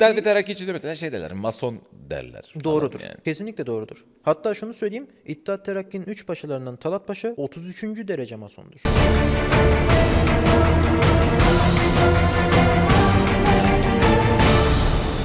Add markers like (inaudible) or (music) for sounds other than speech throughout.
Ve Terakki için de mesela şey derler, mason derler. falan Doğrudur. yani. Kesinlikle doğrudur. Hatta şunu söyleyeyim. İttihat Terakki'nin 3 başalarından Talat Paşa 33. derece masondur.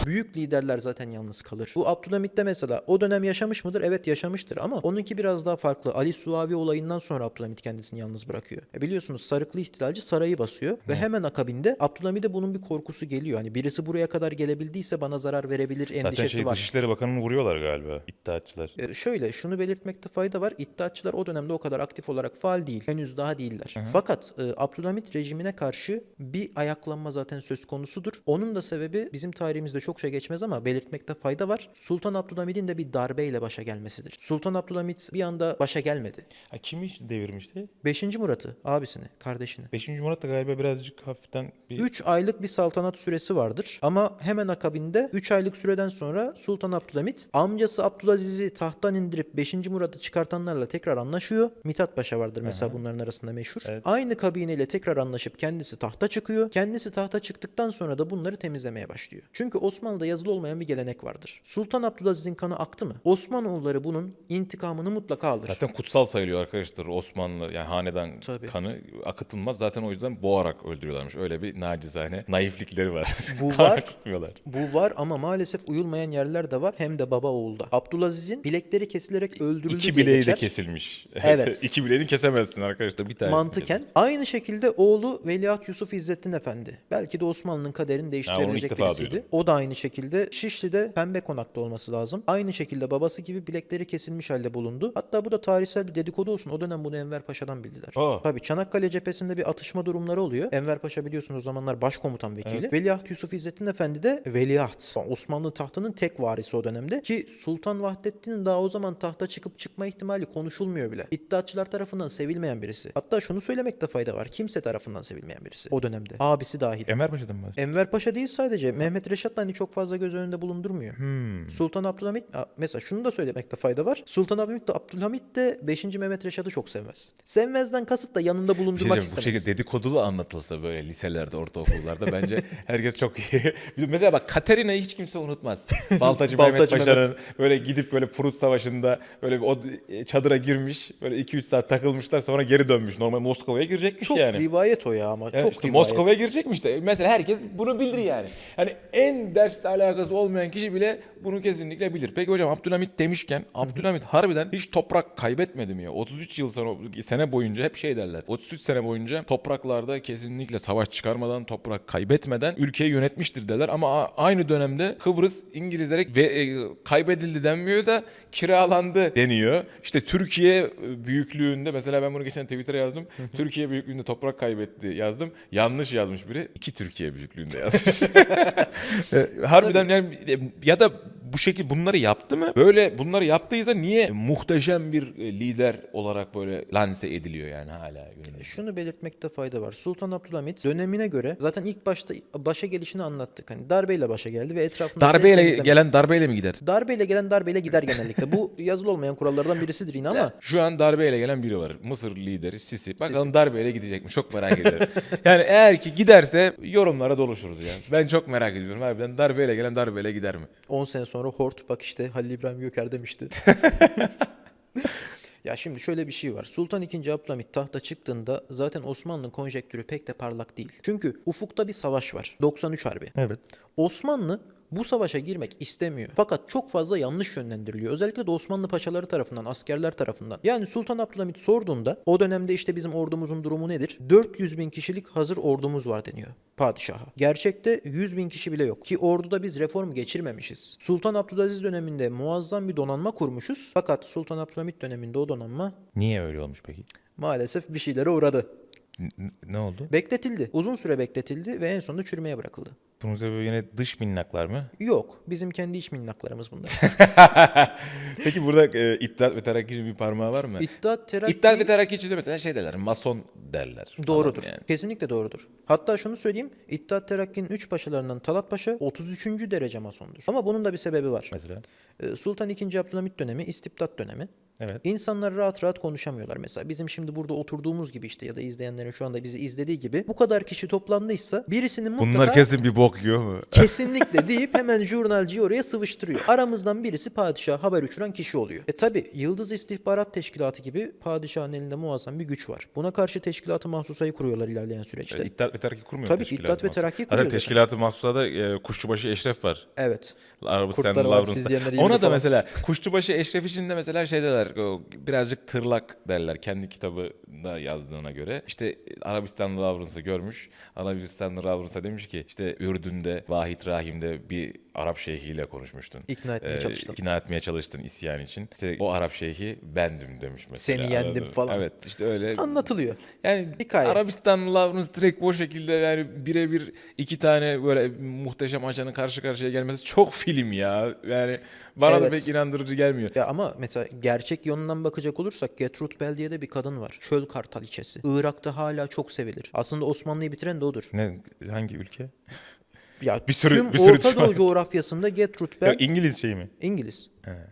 Büyük liderler zaten yalnız kalır. Bu Abdülhamit de mesela o dönem yaşamış mıdır? Evet yaşamıştır ama onunki biraz daha farklı. Ali Suavi olayından sonra Abdülhamit kendisini yalnız bırakıyor. E biliyorsunuz Sarıklı ihtilalci sarayı basıyor ve hemen akabinde Abdülhamid'e bunun bir korkusu geliyor. Hani birisi buraya kadar gelebildiyse bana zarar verebilir Zaten endişesi şey var. Dışişleri Bakanı'nı vuruyorlar galiba iddiatçılar. E, şöyle şunu belirtmekte fayda var. İddiatçılar o dönemde o kadar aktif olarak faal değil. Henüz daha değiller. Fakat e, Abdülhamit rejimine karşı bir ayaklanma zaten söz konusudur. Onun da sebebi bizim tarihimizde çokça geçmez ama belirtmekte fayda var. Sultan Abdülhamid'in de bir darbeyle başa gelmesidir. Sultan Abdülhamit bir anda başa gelmedi. Ha, kimi devirmişti? 5. Murat'ı, abisini, kardeşini. 5. Murat da galiba birazcık hafiften bir... 3 aylık bir saltanat süresi vardır ama hemen akabinde 3 aylık süreden sonra Sultan Abdülhamit amcası Abdülaziz'i tahttan indirip 5. Murat'ı çıkartanlarla tekrar anlaşıyor. Mithat Paşa vardır mesela bunların arasında meşhur. Evet. Aynı kabineyle tekrar anlaşıp kendisi tahta çıkıyor. Kendisi tahta çıktıktan sonra da bunları temizlemeye başlıyor. Çünkü Osmanlı'da yazılı olmayan bir gelenek vardır. Sultan Abdülaziz'in kanı aktı mı? Osmanoğulları bunun intikamını mutlaka alır. Zaten kutsal sayılıyor arkadaşlar Osmanlı yani hanedan Tabii. kanı akıtılmaz. Zaten o yüzden boğarak öldürüyorlarmış. Öyle bir nacizane naiflikleri var. Bu (laughs) var. Bu var ama maalesef uyulmayan yerler de var hem de baba oğulda. Abdülaziz'in bilekleri kesilerek öldürüldü İki bileği geçer. de kesilmiş. (laughs) Evet. İki bileğini kesemezsin arkadaşlar. Bir tanesini Mantıken kesersin. aynı şekilde oğlu Veliaht Yusuf İzzettin Efendi. Belki de Osmanlı'nın kaderini değiştirebilecek defa birisiydi. O da aynı şekilde Şişli'de Pembe Konak'ta olması lazım. Aynı şekilde babası gibi bilekleri kesilmiş halde bulundu. Hatta bu da tarihsel bir dedikodu olsun. O dönem bunu Enver Paşa'dan bildiler. Aa. Tabii Çanakkale cephesinde bir atışma durumları oluyor. Enver Paşa biliyorsunuz o zamanlar başkomutan vekili. Veliaht Yusuf İzzettin Efendi de veliaht. Osmanlı tahtının tek varisi o dönemde. Ki Sultan Vahdettin'in daha o zaman tahta çıkıp çıkma ihtimali konuşulmuyor bile. İddiatçılar tarafından sevilmeyen birisi. Hatta şunu söylemekte fayda var. Kimse tarafından sevilmeyen birisi o dönemde. Abisi dahil. Enver Paşa'dan mı? Enver Paşa değil sadece. Mehmet Reşat da hani çok fazla göz önünde bulundurmuyor. Hmm. Sultan Abdülhamit mesela şunu da söylemekte fayda var. Sultan Abdülhamit de Abdülhamit de 5. Mehmet Reşat'ı çok sevmez. Sevmezden kasıt da yanında Bir şey bulundurmak diyeceğim, bu istemez. şekilde dedikodulu anlatılsa böyle liselerde, ortaokullarda bence (laughs) herkes çok iyi. Mesela bak Katerina'yı hiç kimse unutmaz. (laughs) Baltacı, Mehmet Paşa'nın böyle gidip böyle Prut Savaşı'nda böyle o çadıra girmiş. Böyle 2-3 saat takılmışlar sonra geri dönmüş. Normal Moskova'ya girecekmiş Çok yani. rivayet o ya ama. Ya çok işte rivayet. Moskova'ya girecekmiş de. Mesela herkes bunu bilir yani. Hani en derste alakası olmayan kişi bile bunu kesinlikle bilir. Peki hocam Abdülhamit demişken Abdülhamit harbiden hiç toprak kaybetmedi mi ya? 33 yıl sonra sene boyunca hep şey derler. 33 sene boyunca topraklarda kesinlikle savaş çıkarmadan, toprak kaybetmeden ülkeyi yönetmiştir derler. Ama aynı dönemde Kıbrıs İngilizlere ve e, kaybedildi denmiyor da kiralandı deniyor. İşte Türkiye e, büyüklüğünde mesela ben bunu geçen Twitter'a yazdım. Türkiye büyüklüğünde toprak kaybetti yazdım. Yanlış yazmış biri. İki Türkiye büyüklüğünde yazmış. (laughs) (laughs) Harbiden yani ya da bu şekilde bunları yaptı mı? Böyle bunları yaptıysa niye muhteşem bir e, lider olarak böyle lanse ediliyor yani hala günümüzde? Şunu belirtmekte fayda var. Sultan Abdülhamit dönemine göre zaten ilk başta başa gelişini anlattık. Hani darbeyle başa geldi ve etrafında Darbeyle gelen darbeyle mi gider? darbeyle gelen darbeyle gider genellikle. Bu (laughs) yazılı olmayan kurallardan birisidir yine ama Şu an darbeyle gelen biri var. Mısır lideri Sisi. Bakalım darbeyle gidecek mi? Çok merak ediyorum. (laughs) yani eğer ki giderse yorumlara doluşuruz yani. Ben çok merak ediyorum. Harbiden darbeyle gelen darbeyle gider mi? 10 sene sonra Hort bak işte Halil İbrahim Göker demişti. (laughs) Ya şimdi şöyle bir şey var. Sultan II. Abdülhamit tahta çıktığında zaten Osmanlı'nın konjektürü pek de parlak değil. Çünkü ufukta bir savaş var. 93 Harbi. Evet. Osmanlı bu savaşa girmek istemiyor. Fakat çok fazla yanlış yönlendiriliyor. Özellikle de Osmanlı paşaları tarafından, askerler tarafından. Yani Sultan Abdülhamit sorduğunda o dönemde işte bizim ordumuzun durumu nedir? 400 bin kişilik hazır ordumuz var deniyor padişaha. Gerçekte 100 bin kişi bile yok. Ki orduda biz reform geçirmemişiz. Sultan Abdülaziz döneminde muazzam bir donanma kurmuşuz. Fakat Sultan Abdülhamit döneminde o donanma Niye öyle olmuş peki? maalesef bir şeylere uğradı. Ne oldu? Bekletildi. Uzun süre bekletildi ve en sonunda çürümeye bırakıldı. Bunun sebebi yine dış minnaklar mı? Yok. Bizim kendi iç minnaklarımız bunlar. (laughs) Peki burada e, İttihat ve Terakki'nin bir parmağı var mı? İttihat Terakki İttihat ve Terakki için de mesela şey derler, mason derler. doğrudur. Yani. Kesinlikle doğrudur. Hatta şunu söyleyeyim. İttihat Terakki'nin 3 başalarından Talat Paşa 33. derece masondur. Ama bunun da bir sebebi var. Mesela. Ee, Sultan II. Abdülhamit dönemi istibdat dönemi. Evet. İnsanlar rahat rahat konuşamıyorlar. Mesela bizim şimdi burada oturduğumuz gibi işte ya da izleyenlerin şu anda bizi izlediği gibi bu kadar kişi toplandıysa birisinin mutlaka Bunlar kesin bir bok yiyor mu? (laughs) kesinlikle deyip hemen jurnalciyi oraya sıvıştırıyor. Aramızdan birisi padişah haber uçuran kişi oluyor. E tabi Yıldız İstihbarat Teşkilatı gibi padişahın elinde muazzam bir güç var. Buna karşı teşkilatı mahsusayı kuruyorlar ilerleyen süreçte. İttihat ve Terakki kurmuyor Tabii ki İttihat ve. Terakki kuruyor zaten. teşkilatı mahsusa da e, Kuşçubaşı Eşref var. Evet. Arabistan Kurtlar iyi Ona da falan. mesela Kuşçubaşı Eşref için de mesela şey derler o birazcık tırlak derler kendi kitabında yazdığına göre. İşte Arabistanlı Lawrence'ı görmüş. Arabistanlı Lawrence'a demiş ki işte Ürdün'de Vahid Rahim'de bir Arap şeyhiyle konuşmuştun. İkna etmeye Ee, çalıştın. ikna etmeye çalıştın isyan için. İşte o Arap şeyhi bendim demiş mesela. Seni yendim Anladın falan. Evet işte öyle. Anlatılıyor. Yani Hikaye. Arabistanlı Lawrence direkt bu şekilde yani birebir iki tane böyle muhteşem ajanın karşı karşıya gelmesi çok film ya. Yani bana da Evet. pek inandırıcı gelmiyor. Ya ama mesela gerçek yönünden bakacak olursak Gertrude Bell diye de bir kadın var. Çöl kartaliçesi. Irak'ta hala çok sevilir. Aslında Osmanlı'yı bitiren de odur. Ne hangi ülke? Ya Bir sürü- tüm bir sürü Orta. Doğu coğrafyasında Gertrude (laughs) Bell Yok, İngiliz şey mi? İngiliz.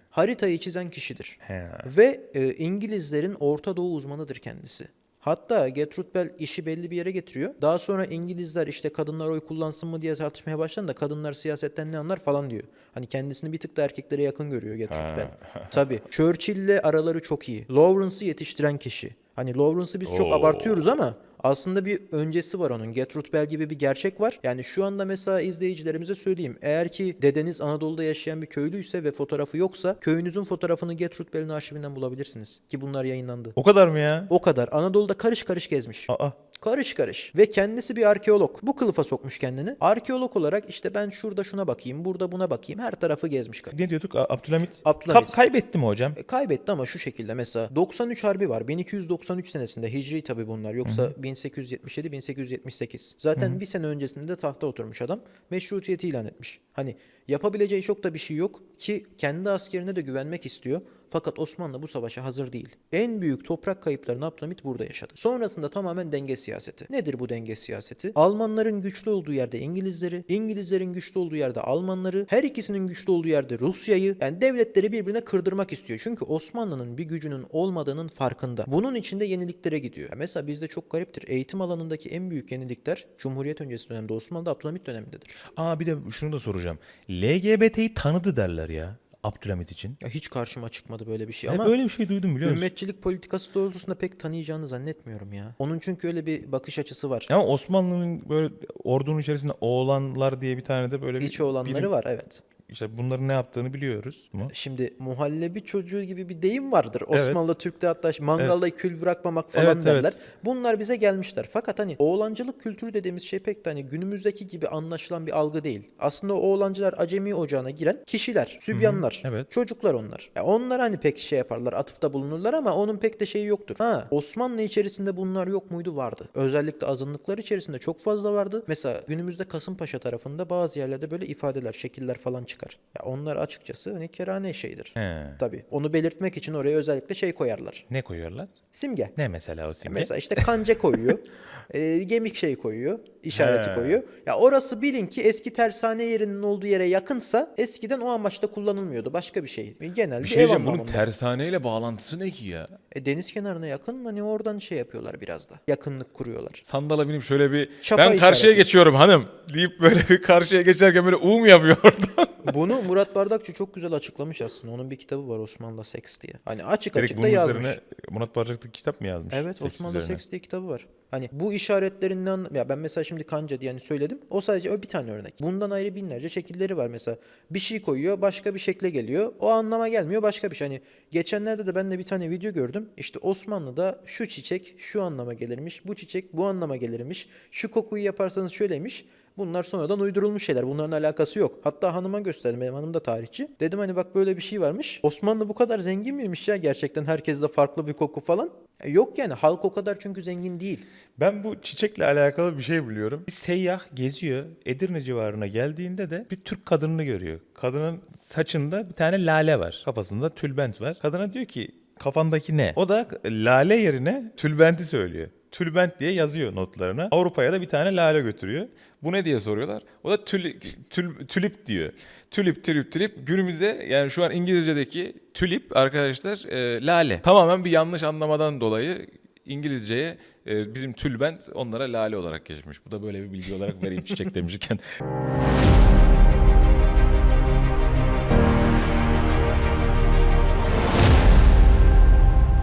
Haritayı çizen kişidir. He. Ve e, İngilizlerin Orta Doğu uzmanıdır kendisi. Hatta Gertrude Bell işi belli bir yere getiriyor. Daha sonra İngilizler işte kadınlar oy kullansın mı diye tartışmaya başladı da kadınlar siyasetten ne anlar falan diyor. Hani kendisini bir tık da erkeklere yakın görüyor Gertrude Bell. (laughs) Tabii. Churchill'le araları çok iyi. Lawrence'ı yetiştiren kişi. Hani Lawrence'ı biz çok Oo. abartıyoruz ama aslında bir öncesi var onun. Gertrude Bell gibi bir gerçek var. Yani şu anda mesela izleyicilerimize söyleyeyim. Eğer ki dedeniz Anadolu'da yaşayan bir köylüyse ve fotoğrafı yoksa köyünüzün fotoğrafını Gertrude Bell'in arşivinden bulabilirsiniz. Ki bunlar yayınlandı. O kadar mı ya? O kadar. Anadolu'da karış karış gezmiş. Aa. Karış karış. Ve kendisi bir arkeolog. Bu kılıfa sokmuş kendini. Arkeolog olarak işte ben şurada şuna bakayım, burada buna bakayım. Her tarafı gezmiş. Ne diyorduk? Abdülhamit. Abdülhamit. Kap- kaybetti mi hocam? E, Kaybetti ama şu şekilde mesela 93 harbi var. 1293 senesinde Hicri tabii bunlar. Yoksa 1877-1878. Zaten bir sene öncesinde de tahta oturmuş adam. Meşrutiyeti ilan etmiş. Hani yapabileceği çok da bir şey yok ki kendi askerine de güvenmek istiyor. Fakat Osmanlı bu savaşa hazır değil. En büyük toprak kayıplarını Abdülhamit burada yaşadı. Sonrasında tamamen denge siyaseti. Nedir bu denge siyaseti? Almanların güçlü olduğu yerde İngilizleri, İngilizlerin güçlü olduğu yerde Almanları, her ikisinin güçlü olduğu yerde Rusya'yı, yani devletleri birbirine kırdırmak istiyor. Çünkü Osmanlı'nın bir gücünün olmadığının farkında. Bunun içinde yeniliklere gidiyor. Ya Mesela bizde çok gariptir. Eğitim alanındaki en büyük yenilikler Cumhuriyet öncesi dönemde Osmanlı'da Abdülhamit dönemindedir. Aa bir de şunu da soracağım. LGBT'yi tanıdı derler ya Abdülhamit için. Ya hiç karşıma çıkmadı böyle bir şey ama öyle bir şey duydum biliyor musun? ümmetçilik politikası doğrultusunda pek tanıyacağını zannetmiyorum ya. Onun çünkü öyle bir bakış açısı var. Ama Osmanlı'nın böyle ordunun içerisinde oğlanlar diye bir tane de böyle bir İç olanları bilim- var evet. İşte bunların ne yaptığını biliyoruz mu? Şimdi muhallebi çocuğu gibi bir deyim vardır. Evet. Osmanlı Türk'te hatta mangalda kül bırakmamak falan Evet, derler. evet. Bunlar bize gelmişler. Fakat hani oğlancılık kültürü dediğimiz şey pek de hani günümüzdeki gibi anlaşılan bir algı değil. Aslında oğlancılar acemi ocağına giren kişiler, sübyanlar, evet. çocuklar onlar. Ya onlar hani pek şey yaparlar, atıfta bulunurlar ama onun pek de şeyi yoktur. Ha, Osmanlı içerisinde bunlar yok muydu? Vardı. Özellikle azınlıklar içerisinde çok fazla vardı. Mesela günümüzde Kasımpaşa tarafında bazı yerlerde böyle ifadeler, şekiller falan çıkar. Ya onlar açıkçası hani kerane şeyidir. He. Tabii. Onu belirtmek için oraya özellikle şey koyarlar. Ne koyuyorlar? Simge. Ne mesela o simge? Mesela işte kanca koyuyor. (laughs) e, gemik şey koyuyor. İşareti He. koyuyor. Ya orası bilin ki eski tersane yerinin olduğu yere yakınsa eskiden o amaçla kullanılmıyordu. Başka bir şey. Genelde Bir şey ev diyeceğim bunun anlamında. tersaneyle bağlantısı ne ki ya? E, deniz kenarına yakın hani oradan şey yapıyorlar biraz da. Yakınlık kuruyorlar. Sandala binip şöyle bir Çapa ben karşıya işareti. geçiyorum hanım deyip böyle bir karşıya geçerken böyle U mu yapıyor orada? (laughs) Bunu Murat Bardakçı çok güzel açıklamış aslında. Onun bir kitabı var Osmanlı'da Seks diye. Hani açık Direkt açık da bunun yazmış. üzerine Murat Barcak'ta kitap mı yazmış? Evet Seks Osmanlı'da üzerine. seks diye kitabı var. Hani bu işaretlerinden ya ben mesela şimdi kanca diye hani söyledim. O sadece o bir tane örnek. Bundan ayrı binlerce şekilleri var mesela. Bir şey koyuyor başka bir şekle geliyor. O anlama gelmiyor başka bir şey. Hani geçenlerde de ben de bir tane video gördüm. İşte Osmanlı'da şu çiçek şu anlama gelirmiş. Bu çiçek bu anlama gelirmiş. Şu kokuyu yaparsanız şöyleymiş. Bunlar sonradan uydurulmuş şeyler. Bunların alakası yok. Hatta hanıma gösterdim. Benim hanım da tarihçi. Dedim hani bak böyle bir şey varmış. Osmanlı bu kadar zengin miymiş ya gerçekten? Herkeste farklı bir koku falan. E, Yok yani halk o kadar çünkü zengin değil. Ben bu çiçekle alakalı bir şey biliyorum. Bir seyyah geziyor. Edirne civarına geldiğinde de bir Türk kadınını görüyor. Kadının saçında bir tane lale var. Kafasında tülbent var. Kadına diyor ki kafandaki ne? O da lale yerine tülbenti söylüyor. Tülbent diye yazıyor notlarına. Avrupa'ya da bir tane lale götürüyor. Bu ne diye soruyorlar. O da tül, tül, tülip diyor. Tülip, tülip, tülip. Günümüzde yani şu an İngilizce'deki tülip arkadaşlar e, lale. Tamamen bir yanlış anlamadan dolayı İngilizceye e, bizim tülbent onlara lale olarak geçmiş. Bu da böyle bir bilgi olarak vereyim çiçek demişken. (laughs)